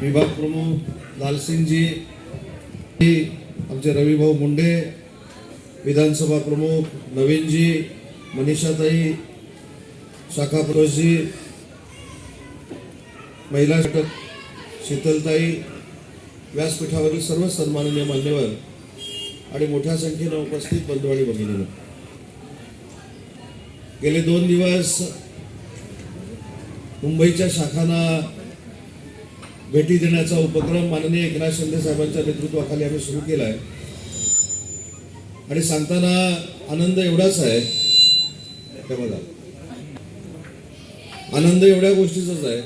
विभाग प्रमुख लालसिंगजी आमचे रविभाऊ मुंडे विधानसभा प्रमुख नवीनजी मनीषाताई शाखा प्रवेशजी महिला घटक शीतलताई व्यासपीठावरील सर्व सन्माननीय मान्यवर आणि मोठ्या संख्येनं उपस्थित बंधू आणि भगिनीनं. गेले दोन दिवस मुंबईच्या शाखांना भेटी देण्याचा उपक्रम माननीय एकनाथ शिंदे साहेबांच्या नेतृत्वाखाली आम्ही सुरू केला आहे आणि सांगताना आनंद एवढाच आहे. हे बघा. आनंद एवढ्या गोष्टीचाच आहे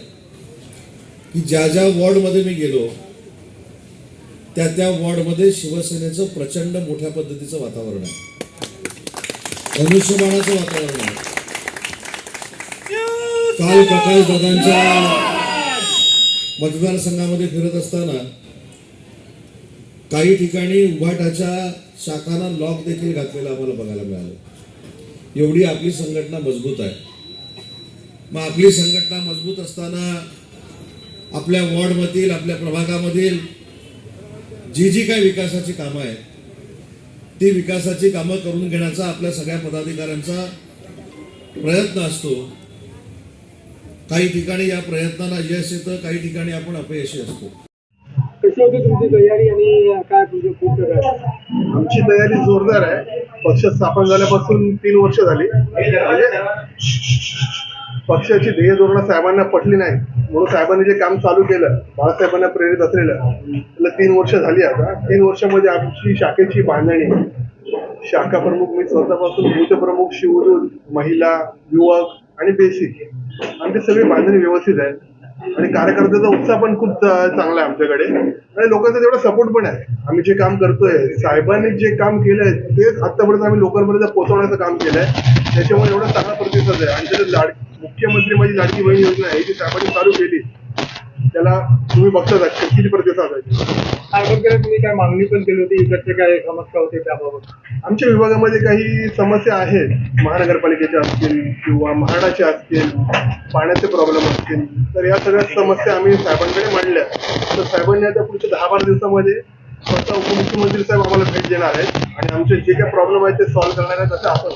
की ज्या ज्या वॉर्डमध्ये मी गेलो त्या त्या वॉर्डमध्ये शिवसेनेचं प्रचंड मोठ्या पद्धतीचं वातावरण आहे. धनुष्यबाणाचं वातावरण आहे. काल प्रकाश दादांच्या मतदारसंघामध्ये फिरत असताना काही ठिकाणी उभाटाच्या शाखांना लॉक देखील घातलेलं आम्हाला बघायला मिळालं. एवढी आपली संघटना मजबूत आहे. मग आपली संघटना मजबूत असताना आपल्या वॉर्डमधील आपल्या प्रभागामधील जी जी काही विकासाची कामं आहेत ती विकासाची कामं करून घेण्याचा आपल्या सगळ्या पदाधिकाऱ्यांचा प्रयत्न असतो. काही ठिकाणी या प्रयत्नाला यश येतं काही ठिकाणी आपण अपयशी असतो. कशी होती तुमची तयारी आणि काय तुमचे आमची तयारी जोरदार आहे. पक्ष स्थापन झाल्यापासून तीन वर्ष झाली. म्हणजे पक्षाची ध्येय धोरणं साहेबांना पटली नाही म्हणून साहेबांनी जे काम चालू केलं बाळासाहेबांना प्रेरित असलेलं त्याला तीन वर्ष झाली आता. तीन वर्षामध्ये आमची शाखेची बांधणी शाखा प्रमुख मी स्वतःपासून प्रमुख शिवदूत महिला युवक आणि बेसिक. आमची सगळी बांधणी व्यवस्थित आहे. आणि कार्यकर्त्याचा उत्साह पण खूप चांगला आहे आमच्याकडे. आणि लोकांचा तेवढा सपोर्ट पण आहे. आम्ही जे काम करतोय साहेबांनी जे काम केलंय तेच आतापर्यंत आम्ही लोकांपर्यंत पोहोचवण्याचं काम केलंय. त्याच्यामुळे एवढा चांगला प्रतिसाद आहे. आणि त्याच्यात लाड मुख्यमंत्री माझी लाडकी बहीण योजना आहे जी साहेबांनी चालू केली. त्याला तुम्ही बघताच आहे किती प्रतिसाद आहे तुम्ही काय मागणी पण केली होती? इकडचे काय समस्या होते त्याबाबत? आमच्या विभागामध्ये काही समस्या आहेत. महानगरपालिकेच्या असतील किंवा म्हाडाच्या असतील पाण्याचे प्रॉब्लेम असतील. तर या सगळ्या समस्या आम्ही साहेबांकडे मांडल्या. तर साहेबांनी आता पुढच्या दहा बारा दिवसामध्ये स्वतः उपमुख्यमंत्री साहेब आम्हाला भेट देणार आहेत. आणि आमचे जे काही प्रॉब्लेम आहेत ते सॉल्व्ह करणार आहेत असं असं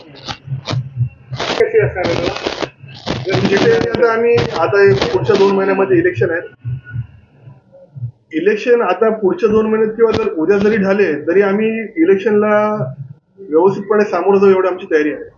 कशी असणार? जिथे आता आम्ही आता पुढच्या दोन महिन्यामध्ये इलेक्शन आहेत. इलेक्शन आता पुढच्या दोन महिन्यात किंवा जर उद्या जरी झाले तरी आम्ही इलेक्शनला व्यवस्थितपणे सामोरं जाऊ एवढी आमची तयारी आहे.